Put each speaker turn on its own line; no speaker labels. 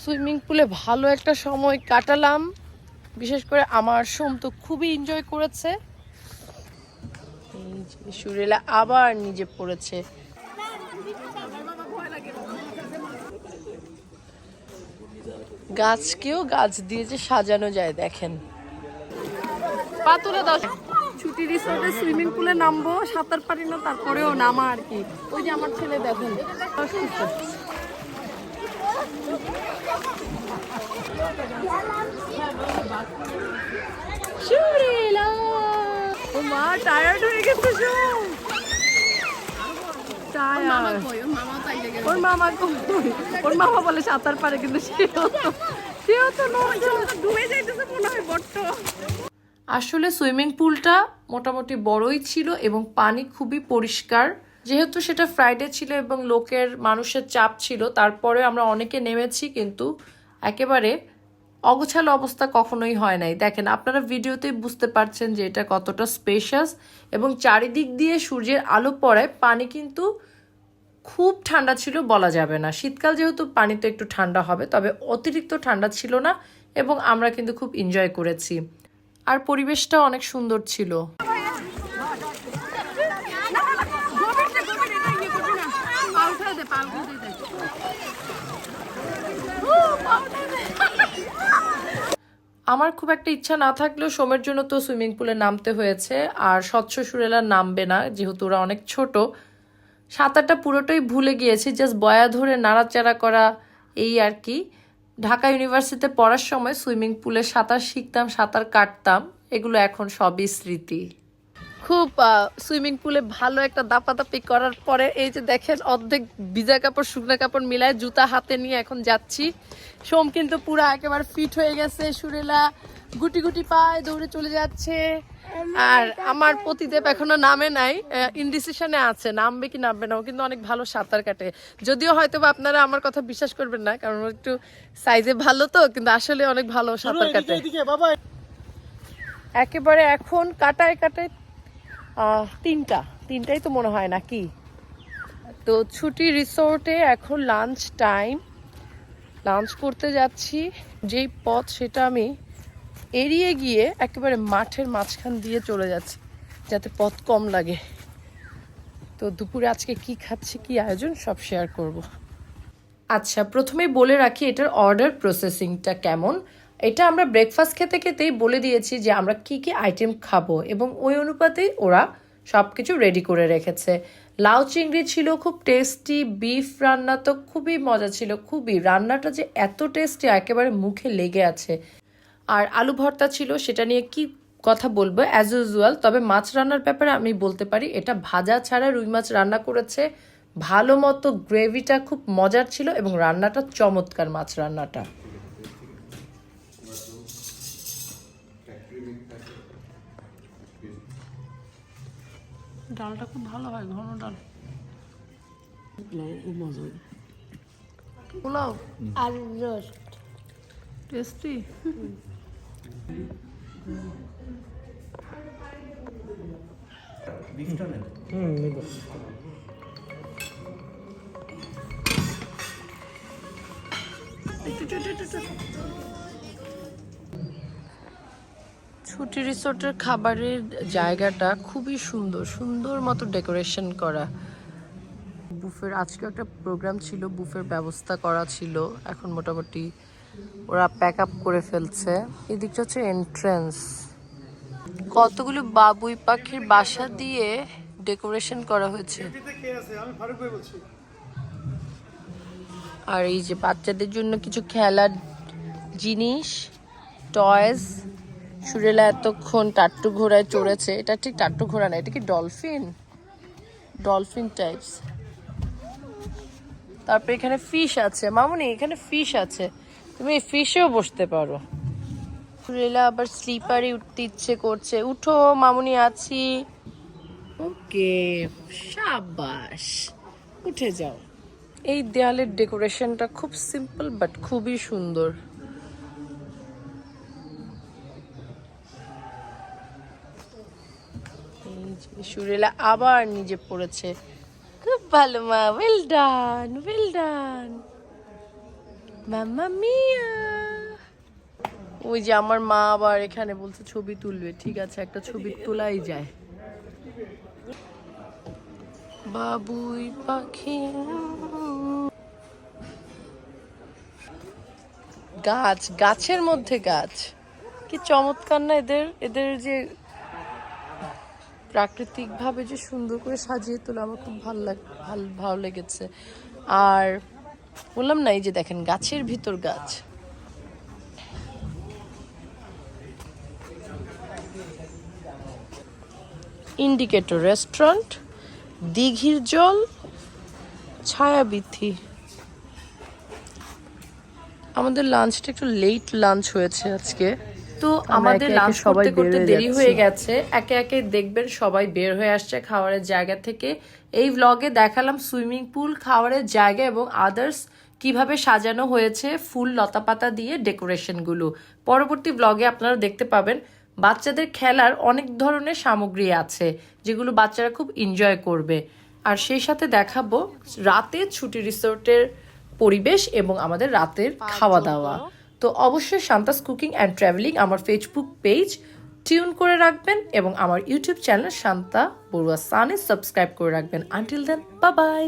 Swimming পুলে ভালো একটা সময় কাটালাম। বিশেষ করে আমার সোম তো খুবই এনজয় করেছে। সুরেলা আবার নিজে পড়েছে। গাছকেও গাছ দিয়ে যে সাজানো যায়, দেখেন। দাও। ছুটি রিসোর্টে সুইমিং পুলে নামবো, সাঁতার পারি না, তারপরেও নামা আর কি। ওই যে আমার ছেলে দেখুন। সুরেলা ও মা টায়ার্ড হয়ে গেছে সব টায়ার্ড ওর মামা কই? ওর মামা বলে সাঁতার পারে কিন্তু সেও তো সেও তো ডুবে যাইতেছে মনে হয় বড্ড। আসলে সুইমিং পুলটা মোটামুটি বড়ই ছিল এবং পানি খুবই পরিষ্কার। যেহেতু সেটা ফ্রাইডে ছিল এবং লোকের মানুষের চাপ ছিল, তারপরে আমরা অনেকে নেমেছি কিন্তু একেবারে অগোছালো অবস্থা কখনোই হয় নাই। দেখেন, আপনারা ভিডিওতেই বুঝতে পারছেন যে এটা কতটা স্পেশাস এবং চারিদিক দিয়ে সূর্যের আলো পড়ায় পানি কিন্তু খুব ঠান্ডা ছিল বলা যাবে না। শীতকাল যেহেতু পানি তো একটু ঠান্ডা হবে, তবে অতিরিক্ত ঠান্ডা ছিল না এবং আমরা কিন্তু খুব এনজয় করেছি। আর পরিবেশটা অনেক সুন্দর ছিল। আমার খুব একটা ইচ্ছা না থাকলেও সোমের জন্য তো সুইমিং পুলে নামতে হয়েছে, আর স্বচ্ছ সুরেলা নামবে না, যেহেতু ওরা অনেক ছোট। সাঁতারটা পুরোটাই ভুলে গিয়েছি জাস্ট বয়া ধরে নাড়াচাড়া করা এই আর কি। ঢাকা ইউনিভার্সিটিতে পড়ার সময় সুইমিং পুলে সাঁতার শিখতাম, সাঁতার কাটতাম, এগুলো এখন সবই স্মৃতি। খুব সুইমিং পুলে ভালো একটা দাপাদাপি করার পরে এই যে দেখেন অর্ধেক ভিজা কাপড় শুকনো কাপড় মিলায় জুতা হাতে নিয়ে এখন যাচ্ছি। সোম কিন্তু পুরো একেবারে ফিট হয়ে গেছে সুরেলা গুটি গুটি পায় দৌড়ে চলে যাচ্ছে। আর আমার পতিদেব এখনও নামে নাই ইনডিসিশনে আছে নামবে কি নামবে না ও কিন্তু অনেক ভালো সাঁতার কাটে। যদিও হয়তো বা আপনারা আমার কথা বিশ্বাস করবেন না কারণ ও একটু সাইজে ভালো তো কিন্তু আসলে অনেক ভালো সাঁতার কাটে। একেবারে এখন কাটায় কাটায় তিনটা। তিনটাই তো মনে হয় নাকি? তো ছুটি রিসোর্টে এখন লাঞ্চ টাইম লাঞ্চ করতে যাচ্ছি। যেই পথ সেটা আমি এড়িয়ে গিয়ে একেবারে মাঠের মাঝখান দিয়ে চলে যাচ্ছি, যাতে পথ কম লাগে। তো দুপুরে আজকে কি খাচ্ছি, কি আয়োজন, সব শেয়ার করব। আচ্ছা প্রথমেই বলে রাখি এটার অর্ডার প্রসেসিংটা কেমন? এটা আমরা ব্রেকফাস্ট খেতে খেতেই বলে দিয়েছি যে আমরা কি কি আইটেম খাব এবং ওই অনুপাতেই ওরা সব কিছু রেডি করে রেখেছে। লাউ চিংড়ি ছিল, খুব টেস্টি বিফ রান্না তো খুবই মজা ছিল, খুবই। রান্নাটা যে এত টেস্টি একেবারে মুখে লেগে আছে। আর আলু ভর্তা ছিল, সেটা নিয়ে কি কথা বলব? অ্যাজ ইউজুয়াল তবে মাছ রান্নার ব্যাপারে আমি বলতে পারি, এটা ভাজা ছাড়া রুই মাছ রান্না করেছে। ভালো মতো গ্রেভিটা খুব মজার ছিল এবং রান্নাটা চমৎকার মাছ রান্নাটা। ডালটা খুব ভালো হয় ঘন ডাল। পোলাও
আর রোস্ট।
টেস্টি? ছুটি রিসোর্টের খাবারের জায়গাটা খুবই সুন্দর সুন্দর মতো ডেকোরেশন করা। বুফের আজকে একটা প্রোগ্রাম ছিল বুফের ব্যবস্থা করা ছিল। এখন মোটামুটি ওরা প্যাক আপ করে ফেলছে। এদিকটা হচ্ছে এন্ট্রান্স কতগুলো বাবুই পাখির বাসা দিয়ে ডেকোরেশন করা হয়েছে। আর এই যে বাচ্চাদের জন্য কিছু খেলার জিনিস টয়েস সুরেলা এতক্ষণ টাট্টু ঘোড়ায় চড়েছে। এটা ঠিক টাট্টু ঘোড়া না এটা কি ডলফিন? Dolphin types. তারপর এখানে ফিশ আছে। মামুনি এখানে ফিশ আছে। তুমি এই ফিশেও বসতে পারো। সুরেলা আবার স্লিপারে উঠতে ইচ্ছে করছে। উঠো মামুনি আছি। ওকে সাবাস উঠে যাও। এই দেয়ালের ডেকোরেশনটা খুব সিম্পল বাট খুবই সুন্দর। সুরেলা আবার নিজে পড়েছে। খুব ভালো, মা। Well done well done mamma mia. ওই যে আমার মা আবার এখানে বলছে, ছবি তুলবে। ঠিক আছে, একটা ছবি তোলাই যায়। বাবুই পাখি। গাছ, গাছের মধ্যে গাছ। কি চমৎকার না এদের? এদের যে প্রাকৃতিক ভাবে যে সুন্দর করে সাজিয়ে তোলা আমার খুব ভালো লাগ, ভালো ভালো লেগেছে। আর বললাম না, এই যে দেখেন, গাছের ভিতর গাছ। ইন্ডিকেটর রেস্টুরেন্ট দিঘির জল ছায়াবিথি আমাদের লাঞ্চটা একটু লেট লাঞ্চ হয়েছে আজকে। তো আমাদের লাঞ্চ
সবাই
করতে করতে
বের হয়ে
দেরি হয়ে গেছে। একে একে দেখবেন সবাই বের হয়ে আসছে খাবারের জায়গা থেকে। এই ভ্লগে দেখালাম সুইমিং পুল খাবারের জায়গা এবং আদার্স কীভাবে সাজানো হয়েছে ফুল লতাপাতা দিয়ে ডেকোরেশনগুলো পরবর্তী ব্লগে আপনারা দেখতে পাবেন বাচ্চাদের খেলার অনেক ধরনের সামগ্রী আছে যেগুলো বাচ্চারা খুব এনজয় করবে। আর সেই সাথে দেখাবো রাতে ছুটি রিসোর্টের পরিবেশ এবং আমাদের রাতের খাওয়া দাওয়া। তো অবশ্যই শান্তাস কুকিং অ্যান্ড ট্রাভেলিং আমার ফেসবুক পেজ টিউন করে রাখবেন এবং আমার ইউটিউব চ্যানেল শান্তা বড়ুয়া সানে সাবস্ক্রাইব করে রাখবেন। আনটিল দেন বা বাই